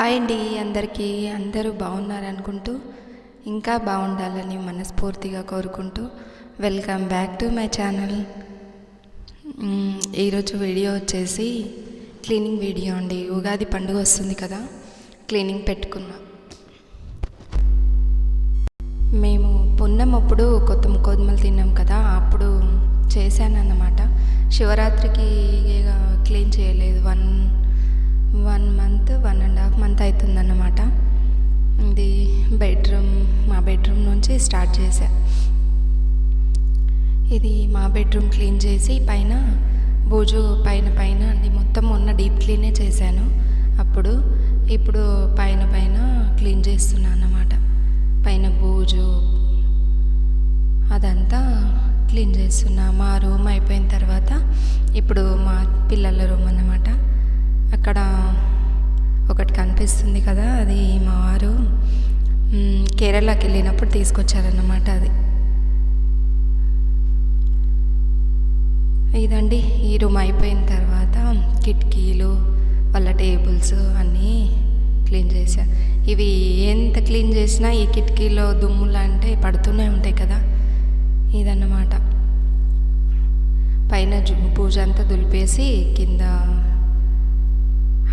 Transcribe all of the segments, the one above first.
Hi అండి అందరికీ. అందరూ బాగున్నారనుకుంటూ ఇంకా బాగుండాలని మనస్ఫూర్తిగా కోరుకుంటూ welcome back to my channel. ఈరోజు వీడియో వచ్చేసి క్లీనింగ్ వీడియో అండి. ఉగాది పండుగ వస్తుంది కదా క్లీనింగ్ పెట్టుకున్నా. మేము పున్నం అప్పుడు కొత్త కోదుమలు తిన్నాం కదా అప్పుడు చేశానన్నమాట. శివరాత్రికి క్లీన్ చేయలేదు. One one month one and half month అవుతుందన్నమాట ఇది బెడ్రూమ్ మా బెడ్రూమ్ నుంచి స్టార్ట్ చేశా. ఇది మా బెడ్రూమ్ క్లీన్ చేసి పైన బూజు పైన పైన అన్ని మొత్తం ఉన్న డీప్ క్లీనే చేశాను. అప్పుడు ఇప్పుడు పైన పైన క్లీన్ చేస్తున్నాను అన్నమాట. పైన బూజు అదంతా క్లీన్ చేస్తున్నా. మా రూమ్ అయిపోయిన తర్వాత ఇప్పుడు మా పిల్లల రూమ్ అన్నమాట. అక్కడ ఒకటి కనిపిస్తుంది కదా అది మా వారు కేరళకి వెళ్ళినప్పుడు తీసుకొచ్చారన్నమాట అది. ఇదండి ఈ రూమ్ అయిపోయిన తర్వాత కిటికీలు వాళ్ళ టేబుల్స్ అన్నీ క్లీన్ చేశా. ఇవి ఎంత క్లీన్ చేసినా ఈ కిటికీలో దుమ్ములు అంటే పడుతూనే ఉంటాయి కదా ఇదన్నమాట. పైన జు- పూజ అంతా దులిపేసి కింద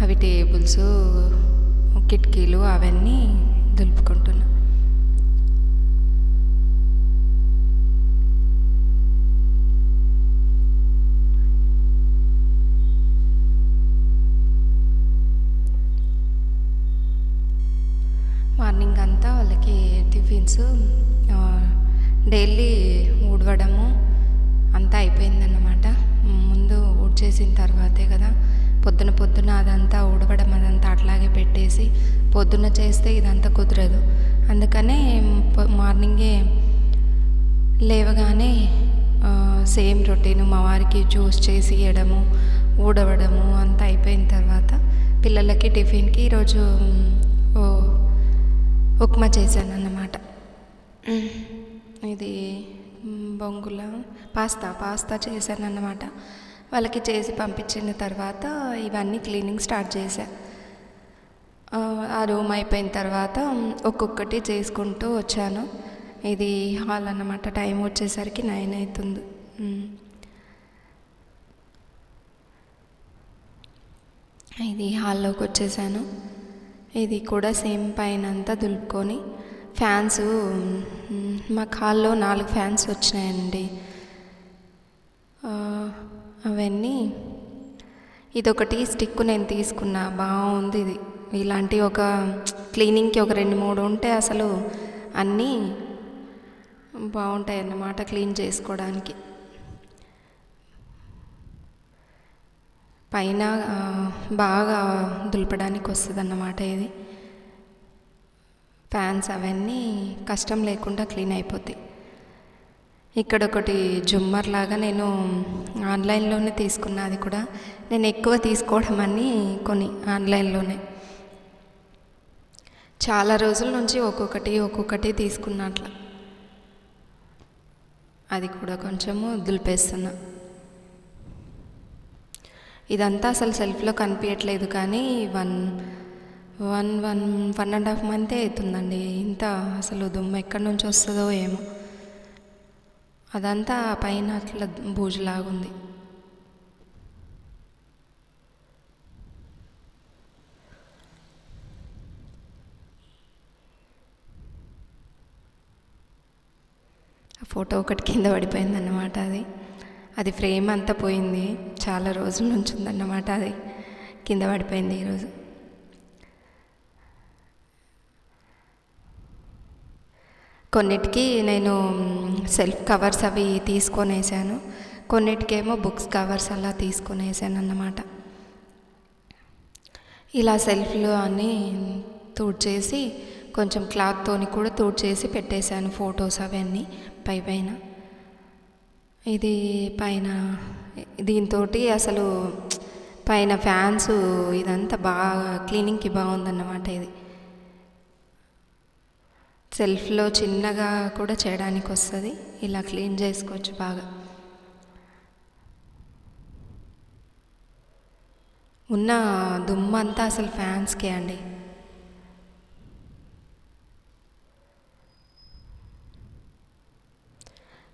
అవి టేబుల్స్ కిటికీలు అవన్నీ దులుపుకుంటున్నా. మార్నింగ్ అంతా వాళ్ళకి టిఫిన్స్ డైలీ ఊడవడము అంతా అయిపోయిందన్నమాట. ముందు ఊడ్చేసిన తర్వాతే కదా పొద్దున పొద్దున అదంతా ఊడవడం అదంతా అట్లాగే పెట్టేసి పొద్దున చేస్తే ఇదంతా కుదరదు. అందుకనే మార్నింగే లేవగానే సేమ్ రొటీన్ మా వారికి జ్యూస్ చేసి ఇవ్వడము ఊడవడము అంతా అయిపోయిన తర్వాత పిల్లలకి టిఫిన్కి ఈరోజు ఉప్మా చేశాను అన్నమాట ఇది బొంగుల పాస్తా పాస్తా చేశాను అన్నమాట వాళ్ళకి చేసి పంపించిన తర్వాత ఇవన్నీ క్లీనింగ్ స్టార్ట్ చేశా. ఆ, రూమ్ అయిపోయిన తర్వాత ఒక్కొక్కటి చేసుకుంటూ వచ్చాను. ఇది హాల్ అన్నమాట టైం వచ్చేసరికి నైన్ అవుతుంది ఇది హాల్లోకి వచ్చేసాను. ఇది కూడా సేమ్ పైన అంతా దులుపుకొని ఫ్యాన్స్ మాకు హాల్లో నాలుగు ఫ్యాన్స్ వచ్చినాయండి. అవన్నీ. ఇదొకటి స్టిక్ నేను తీసుకున్నా. బాగుంది ఇది. ఇలాంటి ఒక క్లీనింగ్కి ఒక రెండు మూడు ఉంటే అసలు అన్నీ బాగుంటాయి అన్నమాట క్లీన్ చేసుకోవడానికి. పైన బాగా దులపడానికి వస్తుంది అన్నమాట ఇది. ఫ్యాన్స్ అవన్నీ కష్టం లేకుండా క్లీన్ అయిపోతాయి. ఇక్కడ ఒకటి జుమ్మర్ లాగా నేను ఆన్లైన్లోనే తీసుకున్నా అది కూడా నేను ఎక్కువ తీసుకోవడం అని కొన్ని ఆన్లైన్లోనే. చాలా రోజుల నుంచి ఒక్కొక్కటి ఒక్కొక్కటి తీసుకున్నా అట్లా. అది కూడా కొంచెము దులిపేస్తున్నా. ఇదంతా అసలు సెల్ఫ్లో కనిపించట్లేదు కానీ one one one one and half మంతే అవుతుందండి. ఇంత అసలు దుమ్ము ఎక్కడి నుంచి వస్తుందో ఏమో. అదంతా పైన అట్లా బూజులాగుంది ఆ ఫోటో ఒకటి కింద పడిపోయింది అన్నమాట అది. అది ఫ్రేమ్ అంతా పోయింది. చాలా రోజుల నుంచి ఉందన్నమాట అది. కింద పడిపోయింది ఈరోజు. కొన్నిటికి నేను సెల్ఫ్ కవర్స్ అవి తీసుకొనేసాను. కొన్నిటికేమో బుక్స్ కవర్స్ అలా తీసుకొనేసాను అన్నమాట ఇలా సెల్ఫ్లు అన్నీ చేసి కొంచెం క్లాత్తోని కూడా తుడిచేసి పెట్టేశాను ఫొటోస్ అవన్నీ పై పైన. ఇది పైన దీంతో అసలు పైన ఫ్యాన్స్ ఇదంతా బాగా క్లీనింగ్కి బాగుందన్నమాట ఇది. సెల్ఫ్లో చిన్నగా కూడా చేయడానికి వస్తుంది. ఇలా క్లీన్ చేసుకోవచ్చు బాగా. ఉన్న దుమ్మంతా అసలు ఫ్యాన్స్కే అండి.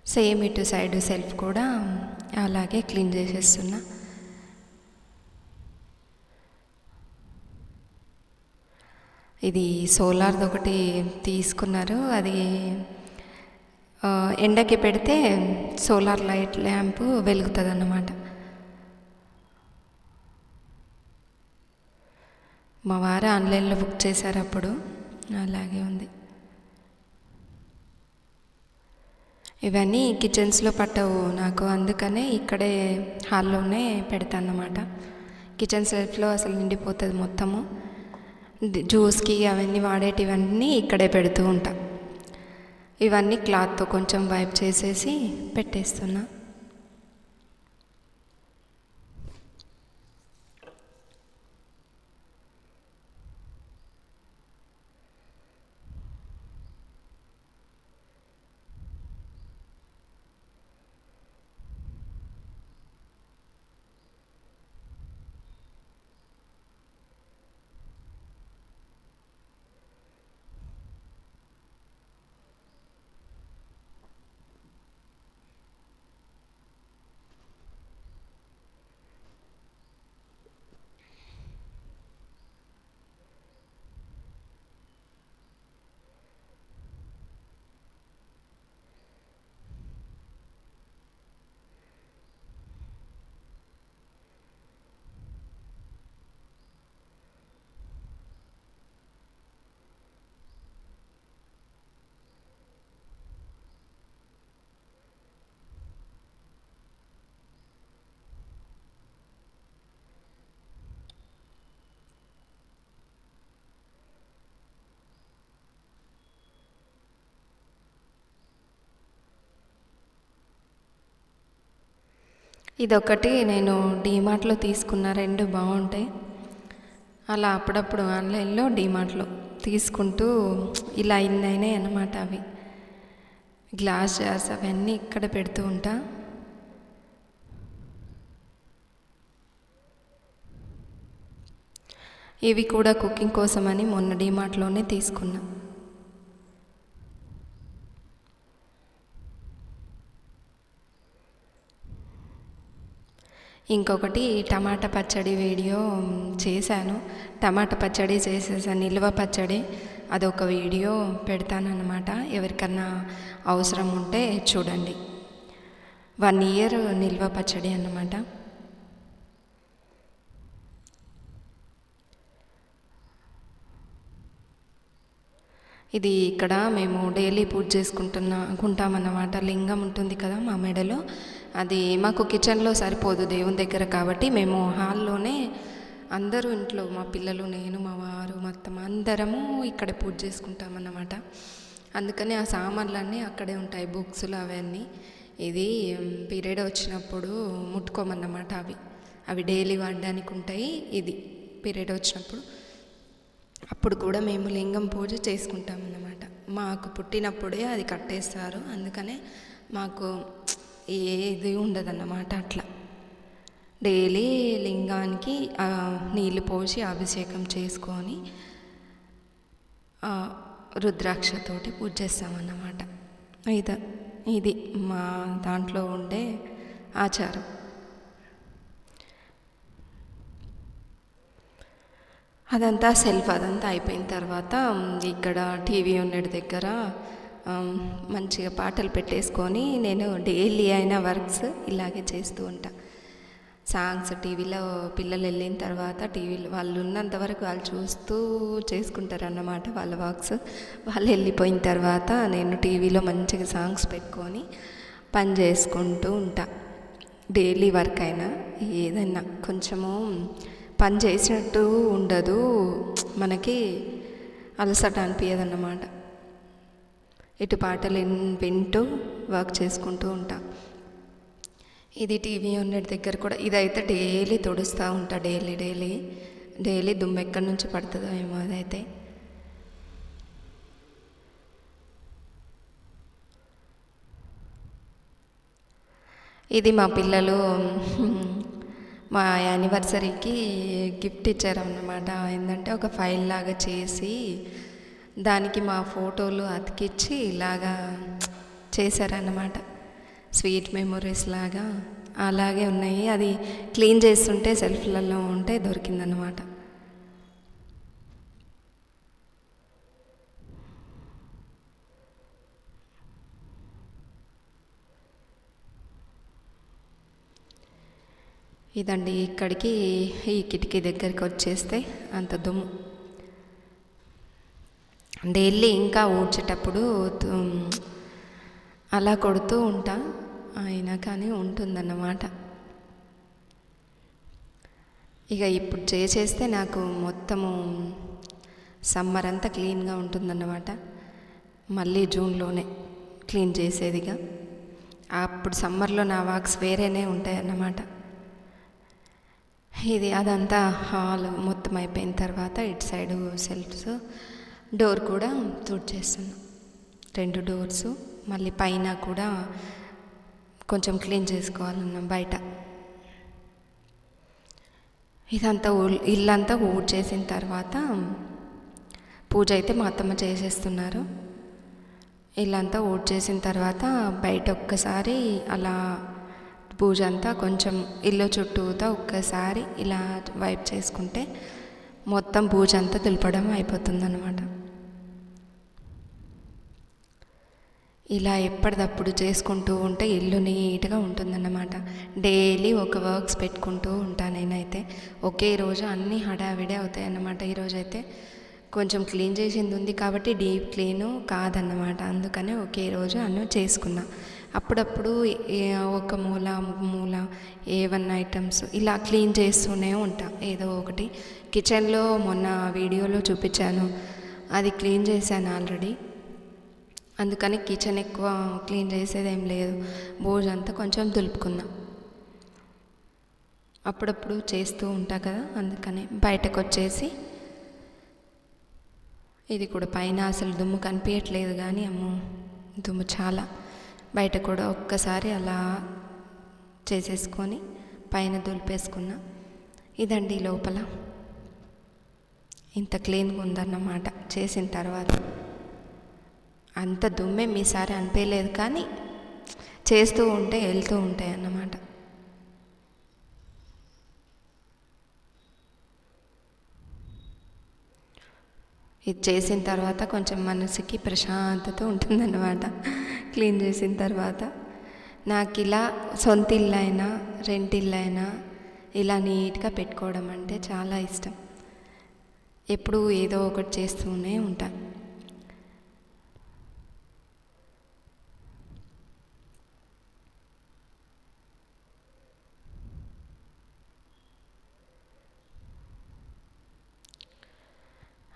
సేమ్ ఇటు సైడ్ సెల్ఫ్ కూడా అలాగే క్లీన్ చేసేస్తున్నా. ఇది సోలార్ది ఒకటి తీసుకున్నారు. అది ఎండకి పెడితే సోలార్ లైట్ ల్యాంప్ వెలుగుతుంది అన్నమాట మా వారు ఆన్లైన్లో బుక్ చేశారు అప్పుడు. అలాగే ఉంది. ఇవన్నీ కిచెన్స్లో పట్టవు నాకు. అందుకనే ఇక్కడే హాల్లోనే పెడతాను అన్నమాట కిచెన్ సెల్ఫ్లో అసలు నిండిపోతుంది మొత్తము. జ్యూస్కి అవన్నీ వాడేటివన్నీ ఇక్కడే పెడుతూ ఉంటా. ఇవన్నీ క్లాత్తో కొంచెం వైప్ చేసేసి పెట్టేస్తున్నా. ఇదొకటి నేను డీమార్ట్లో తీసుకున్న రెండు బాగుంటాయి. అలా అప్పుడప్పుడు ఆన్లైన్లో డీమార్ట్లో తీసుకుంటూ ఇలా ఇన్ని అన్నమాట అవి. గ్లాస్ జార్స్ అవన్నీ ఇక్కడ పెడుతూ ఉంటా. ఇవి కూడా కుకింగ్ కోసమని మొన్న డీమార్ట్లోనే తీసుకున్నా. ఇంకొకటి టమాటా పచ్చడి వీడియో చేశాను. టమాటా పచ్చడి చేసేసాను నిల్వ పచ్చడి. అదొక వీడియో పెడతానన్నమాట. ఎవరికన్నా అవసరం ఉంటే చూడండి. వన్ ఇయర్ నిల్వ పచ్చడి అన్నమాట. ఇది ఇక్కడ మేము డైలీ పూజ చేసుకుంటున్నా కుంటామన్నమాట. లింగం ఉంటుంది కదా మా మెడలో. అది మాకు కిచెన్లో సరిపోదు దేవుని దగ్గర కాబట్టి మేము హాల్లోనే అందరూ ఇంట్లో మా పిల్లలు నేను మా వారు మొత్తం అందరము ఇక్కడ పూజ చేసుకుంటామన్నమాట. అందుకని ఆ సామాన్లన్నీ అక్కడే ఉంటాయి బుక్స్లు అవన్నీ. ఇది పీరియడ్ వచ్చినప్పుడు ముట్టుకోమన్నమాట అవి. అవి డైలీ వాడడానికి ఉంటాయి ఇది పీరియడ్ వచ్చినప్పుడు. అప్పుడు కూడా మేము లింగం పూజ చేసుకుంటాం అన్నమాట మాకు పుట్టినప్పుడే అది కట్టేస్తారు అందుకనే మాకు ఏది ఉండదన్నమాట అట్లా. డైలీ లింగానికి నీళ్ళు పోసి అభిషేకం చేసుకొని రుద్రాక్షతోటి పూజ చేస్తామన్నమాట. ఇది ఇది మా దాంట్లో ఉండే ఆచారం. అదంతా సెల్ఫ్ అదంతా అయిపోయిన తర్వాత ఇక్కడ టీవీ ఉండేటి దగ్గర మంచిగా పాటలు పెట్టేసుకొని నేను డైలీ అయిన వర్క్స్ ఇలాగే చేస్తూ ఉంటా. సాంగ్స్ టీవీలో పిల్లలు వెళ్ళిన తర్వాత టీవీలో వాళ్ళు ఉన్నంత వరకు వాళ్ళు చూస్తూ చేసుకుంటారు అన్నమాట వాళ్ళ వర్క్స్. వాళ్ళు వెళ్ళిపోయిన తర్వాత నేను టీవీలో మంచిగా సాంగ్స్ పెట్టుకొని పని చేసుకుంటూ ఉంటా. డైలీ వర్క్ అయినా ఏదైనా కొంచెము పని చేసినట్టు ఉండదు. మనకి అలసట అనిపించదు అన్నమాట ఇటు పాటలు వింటూ వర్క్ చేసుకుంటూ ఉంటా. ఇది టీవీ యూనిట్ దగ్గర కూడా ఇదైతే డైలీ తుడుస్తూ ఉంటా డైలీ డైలీ. డైలీ దుమ్ము ఎక్కడి నుంచి పడుతుందో ఏమో అదైతే. ఇది మా పిల్లలు మా యానివర్సరీకి గిఫ్ట్ ఇచ్చారన్నమాట. ఏంటంటే ఒక ఫైల్ లాగా చేసి దానికి మా ఫోటోలు అతికిచ్చి ఇలాగా చేశారన్నమాట. స్వీట్ మెమొరీస్ లాగా అలాగే ఉన్నాయి. అది క్లీన్ చేస్తుంటే సెల్ఫ్లలో ఉంటే దొరికిందనమాట ఇదండి ఇక్కడికి ఈ కిటికీ దగ్గరికి వచ్చేస్తే అంత దుమ్ము. డైలీ ఇంకా ఊడ్చేటప్పుడు అలా కొడుతూ ఉంటా. అయినా కానీ ఉంటుందన్నమాట. ఇక ఇప్పుడు చేసేస్తే నాకు మొత్తము సమ్మర్ అంతా క్లీన్గా ఉంటుందన్నమాట. మళ్ళీ జూన్లోనే క్లీన్ చేసేదిగా అప్పుడు సమ్మర్లో నా వాక్స్ వేరేనే ఉంటాయన్నమాట. ఇది అదంతా హాల్ మొత్తం అయిపోయిన తర్వాత ఇటు సైడ్ సెల్ఫ్స్ డోర్ కూడా తుడిచేస్తున్నాం రెండు డోర్స్ మళ్ళీ పైన కూడా కొంచెం క్లీన్ చేసుకోవాలన్నా బయట. ఇదంతా ఊ- ఇల్లంతా ఊడ్చేసిన తర్వాత పూజ అయితే మా అత్తమ్మ చేసేస్తున్నారు. ఇల్లంతా ఊడ్చేసిన తర్వాత బయట ఒక్కసారి అలా పూజ అంతా కొంచెం ఇల్లు చుట్టూతో ఒక్కసారి ఇలా వైప్ చేసుకుంటే మొత్తం పూజ అంతా దులపడం అయిపోతుందన్నమాట. ఇలా ఎప్పటిదప్పుడు చేసుకుంటూ ఉంటే ఇల్లు నీట్గా ఉంటుందన్నమాట. డైలీ ఒక వర్క్స్ పెట్టుకుంటూ ఉంటాను నేనైతే. ఒకే రోజు అన్నీ హడావిడే అవుతాయి అన్నమాట ఈరోజైతే కొంచెం క్లీన్ చేసింది ఉంది కాబట్టి డీప్ క్లీను కాదన్నమాట. అందుకనే ఒకే రోజు అన్నీ చేసుకున్నా. అప్పుడప్పుడు ఒక మూల మూల ఏవన్ ఐటమ్స్ ఇలా క్లీన్ చేస్తూనే ఉంటా. ఏదో ఒకటి. కిచెన్లో మొన్న వీడియోలో చూపించాను. అది క్లీన్ చేశాను ఆల్రెడీ. అందుకని కిచెన్ ఎక్కువ క్లీన్ చేసేది ఏం లేదు. భోజనం అంతా కొంచెం దులుపుకున్నా. అప్పుడప్పుడు చేస్తూ ఉంటా కదా అందుకనే బయటకు వచ్చేసి ఇది కూడా పైన అసలు దుమ్ము కనిపించట్లేదు కానీ అమ్మో దుమ్ము చాలా. బయట కూడా ఒక్కసారి అలా చేసేసుకొని పైన దులిపేసుకున్నా. ఇదండి లోపల. ఇంత క్లీన్గా ఉందన్నమాట. చేసిన తర్వాత. అంత దుమ్మే మీసారి అనిపించలేదు కానీ చేస్తూ ఉంటే వెళ్తూ ఉంటాయి అన్నమాట. ఇది చేసిన తర్వాత కొంచెం మనసుకి ప్రశాంతత ఉంటుందన్నమాట. క్లీన్ చేసిన తర్వాత నాకు ఇలా సొంత ఇల్లు అయినా రెంట్ ఇల్లు అయినా ఇలా నీట్గా పెట్టుకోవడం అంటే చాలా ఇష్టం. ఎప్పుడూ ఏదో ఒకటి చేస్తూనే ఉంటాను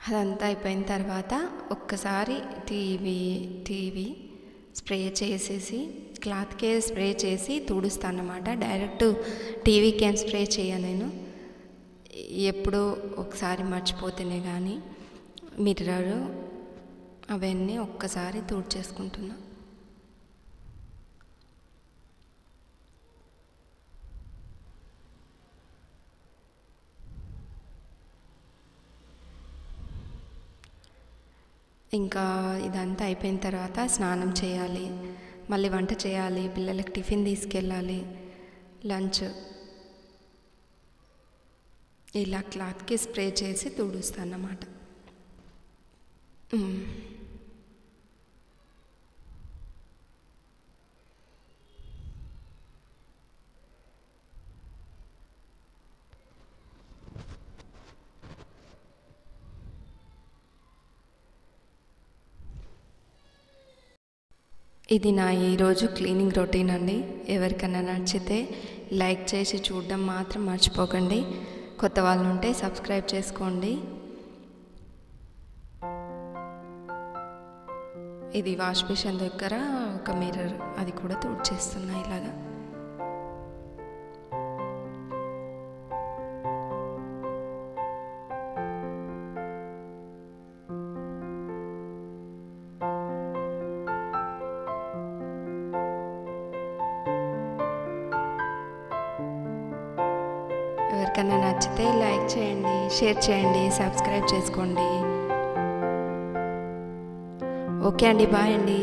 అదంతా అయిపోయిన తర్వాత ఒక్కసారి టీవీ టీవీ స్ప్రే చేసేసి క్లాత్కే స్ప్రే చేసి తుడుస్తాను అన్నమాట డైరెక్ట్ టీవీకి ఏం స్ప్రే చేయను నేను. ఎప్పుడో ఒకసారి మర్చిపోతేనే కానీ మిర్రర్ అవన్నీ ఒక్కసారి తుడిచేసుకుంటున్నా. ఇంకా ఇదంతా అయిపోయిన తర్వాత స్నానం చేయాలి. మళ్ళీ వంట చేయాలి. పిల్లలకి టిఫిన్ తీసుకెళ్ళాలి. లంచ్. ఇలా క్లాత్కి స్ప్రే చేసి తుడుస్తాను అన్నమాట ఇది నా ఈరోజు క్లీనింగ్ రొటీన్ అండి. ఎవరికైనా నచ్చితే లైక్ చేసి చూడడం మాత్రం మర్చిపోకండి. కొత్త వాళ్ళు ఉంటే సబ్స్క్రైబ్ చేసుకోండి. ఇది వాష్ బేషన్ దగ్గర ఒక మిర్రర్. అది కూడా తుడిచేస్తున్నా ఇలాగా. ఎవరికైనా నచ్చితే లైక్ చేయండి షేర్ చేయండి సబ్స్క్రైబ్ చేసుకోండి. ఓకే అండి బాయ్ అండి.